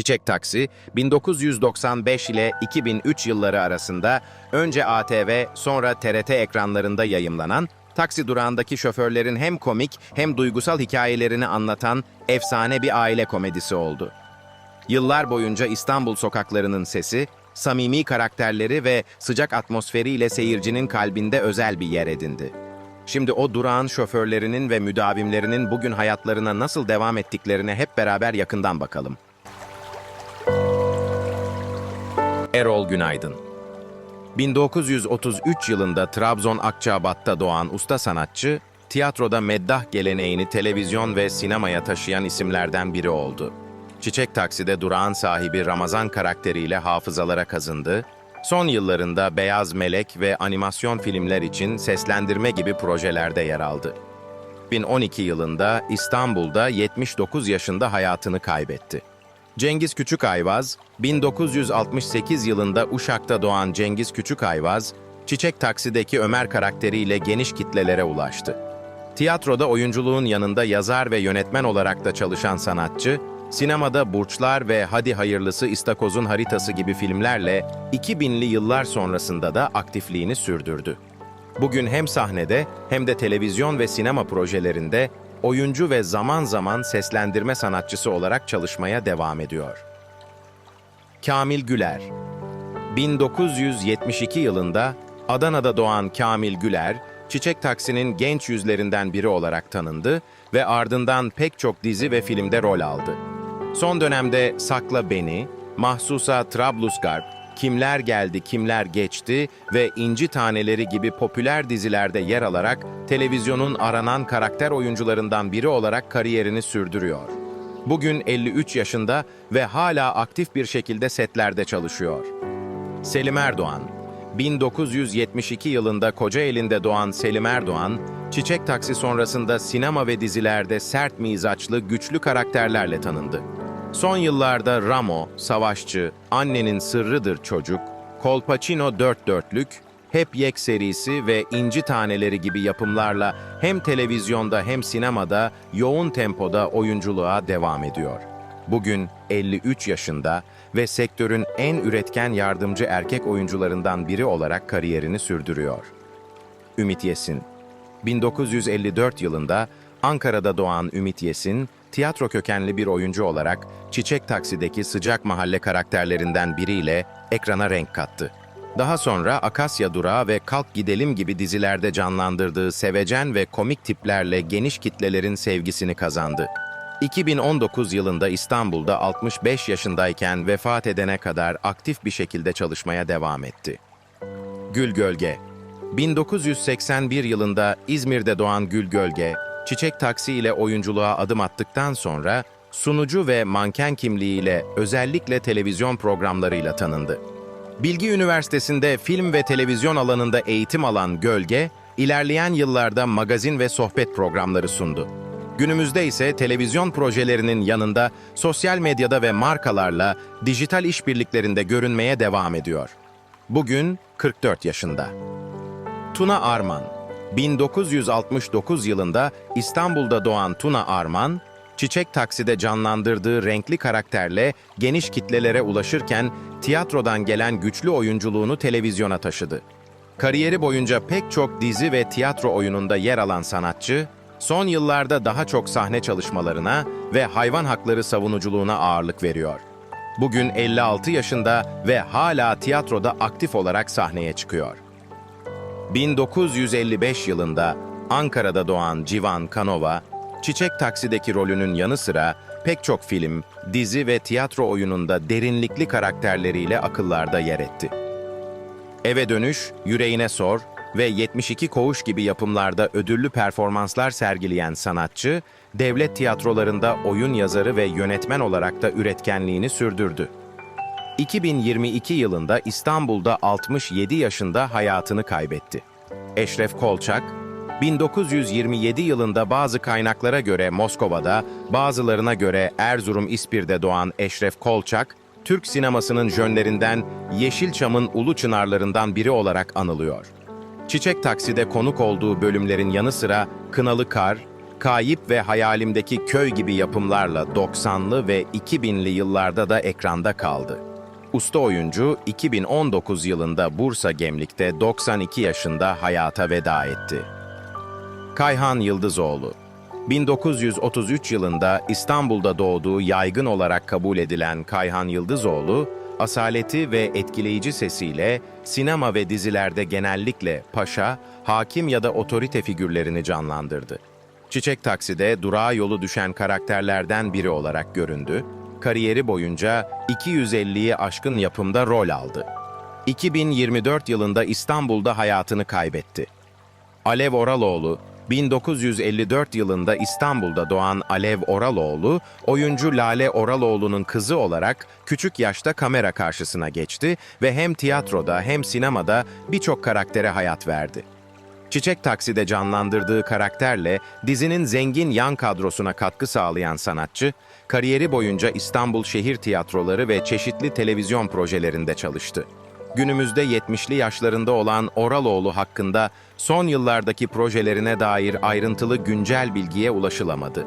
Çiçek Taksi, 1995 ile 2003 yılları arasında önce ATV sonra TRT ekranlarında yayımlanan, taksi durağındaki şoförlerin hem komik hem duygusal hikayelerini anlatan efsane bir aile komedisi oldu. Yıllar boyunca İstanbul sokaklarının sesi, samimi karakterleri ve sıcak atmosferiyle seyircinin kalbinde özel bir yer edindi. Şimdi o durağın şoförlerinin ve müdavimlerinin bugün hayatlarına nasıl devam ettiklerine hep beraber yakından bakalım. Erol Günaydın 1933 yılında Trabzon Akçabat'ta doğan usta sanatçı, tiyatroda meddah geleneğini televizyon ve sinemaya taşıyan isimlerden biri oldu. Çiçek Taksi'de durağın sahibi Ramazan karakteriyle hafızalara kazındı, son yıllarında Beyaz Melek ve animasyon filmler için seslendirme gibi projelerde yer aldı. 2012 yılında İstanbul'da 79 yaşında hayatını kaybetti. Cengiz Küçükayvaz, 1968 yılında Uşak'ta doğan Cengiz Küçükayvaz, Çiçek Taksi'deki Ömer karakteriyle geniş kitlelere ulaştı. Tiyatroda oyunculuğun yanında yazar ve yönetmen olarak da çalışan sanatçı, sinemada Burçlar ve Hadi Hayırlısı İstakoz'un Haritası gibi filmlerle 2000'li yıllar sonrasında da aktifliğini sürdürdü. Bugün hem sahnede hem de televizyon ve sinema projelerinde oyuncu ve zaman zaman seslendirme sanatçısı olarak çalışmaya devam ediyor. Kamil Güler 1972 yılında Adana'da doğan Kamil Güler, Çiçek Taksi'nin genç yüzlerinden biri olarak tanındı ve ardından pek çok dizi ve filmde rol aldı. Son dönemde Sakla Beni, Mahsusa Trablusgarp, Kimler Geldi Kimler Geçti ve İnci Taneleri gibi popüler dizilerde yer alarak televizyonun aranan karakter oyuncularından biri olarak kariyerini sürdürüyor. Bugün 53 yaşında ve hala aktif bir şekilde setlerde çalışıyor. Selim Erdoğan 1972 yılında Kocaeli'nde doğan Selim Erdoğan, Çiçek Taksi sonrasında sinema ve dizilerde sert mizaçlı, güçlü karakterlerle tanındı. Son yıllarda Ramo, Savaşçı, Annenin Sırrıdır Çocuk, Kolpaçino Dört Dörtlük, Hep Yek serisi ve İnci Taneleri gibi yapımlarla hem televizyonda hem sinemada yoğun tempoda oyunculuğa devam ediyor. Bugün 53 yaşında ve sektörün en üretken yardımcı erkek oyuncularından biri olarak kariyerini sürdürüyor. Ümit Yesin 1954 yılında Ankara'da doğan Ümit Yesin, tiyatro kökenli bir oyuncu olarak Çiçek Taksi'deki sıcak mahalle karakterlerinden biriyle ekrana renk kattı. Daha sonra Akasya Durağı ve Kalk Gidelim gibi dizilerde canlandırdığı sevecen ve komik tiplerle geniş kitlelerin sevgisini kazandı. 2019 yılında İstanbul'da 65 yaşındayken vefat edene kadar aktif bir şekilde çalışmaya devam etti. Gül Gölge 1981 yılında İzmir'de doğan Gül Gölge, Çiçek Taksi ile oyunculuğa adım attıktan sonra sunucu ve manken kimliğiyle özellikle televizyon programlarıyla tanındı. Bilgi Üniversitesi'nde film ve televizyon alanında eğitim alan Gölge, ilerleyen yıllarda magazin ve sohbet programları sundu. Günümüzde ise televizyon projelerinin yanında sosyal medyada ve markalarla dijital işbirliklerinde görünmeye devam ediyor. Bugün 44 yaşında. Tuna Arman 1969 yılında İstanbul'da doğan Tuna Arman, Çiçek Taksi'de canlandırdığı renkli karakterle geniş kitlelere ulaşırken tiyatrodan gelen güçlü oyunculuğunu televizyona taşıdı. Kariyeri boyunca pek çok dizi ve tiyatro oyununda yer alan sanatçı, son yıllarda daha çok sahne çalışmalarına ve hayvan hakları savunuculuğuna ağırlık veriyor. Bugün 56 yaşında ve hala tiyatroda aktif olarak sahneye çıkıyor. 1955 yılında Ankara'da doğan Civan Kanova, Çiçek Taksi'deki rolünün yanı sıra pek çok film, dizi ve tiyatro oyununda derinlikli karakterleriyle akıllarda yer etti. Eve Dönüş, Yüreğine Sor ve 72 Koğuş gibi yapımlarda ödüllü performanslar sergileyen sanatçı, devlet tiyatrolarında oyun yazarı ve yönetmen olarak da üretkenliğini sürdürdü. 2022 yılında İstanbul'da 67 yaşında hayatını kaybetti. Eşref Kolçak, 1927 yılında bazı kaynaklara göre Moskova'da, bazılarına göre Erzurum İspir'de doğan Eşref Kolçak, Türk sinemasının jönlerinden Yeşilçam'ın ulu çınarlarından biri olarak anılıyor. Çiçek Taksi'de konuk olduğu bölümlerin yanı sıra Kınalı Kar, Kayıp ve Hayalimdeki Köy gibi yapımlarla 90'lı ve 2000'li yıllarda da ekranda kaldı. Usta oyuncu 2019 yılında Bursa Gemlik'te 92 yaşında hayata veda etti. Kayhan Yıldızoğlu 1933 yılında İstanbul'da doğduğu yaygın olarak kabul edilen Kayhan Yıldızoğlu, asaleti ve etkileyici sesiyle sinema ve dizilerde genellikle paşa, hakim ya da otorite figürlerini canlandırdı. Çiçek Taksi'de durağa yolu düşen karakterlerden biri olarak göründü. Kariyeri boyunca 250'yi aşkın yapımda rol aldı. 2024 yılında İstanbul'da hayatını kaybetti. Alev Oraloğlu, 1954 yılında İstanbul'da doğan Alev Oraloğlu, oyuncu Lale Oraloğlu'nun kızı olarak küçük yaşta kamera karşısına geçti ve hem tiyatroda hem sinemada birçok karaktere hayat verdi. Çiçek Taksi'de canlandırdığı karakterle dizinin zengin yan kadrosuna katkı sağlayan sanatçı, kariyeri boyunca İstanbul Şehir Tiyatroları ve çeşitli televizyon projelerinde çalıştı. Günümüzde 70'li yaşlarında olan Oraloğlu hakkında son yıllardaki projelerine dair ayrıntılı güncel bilgiye ulaşılamadı.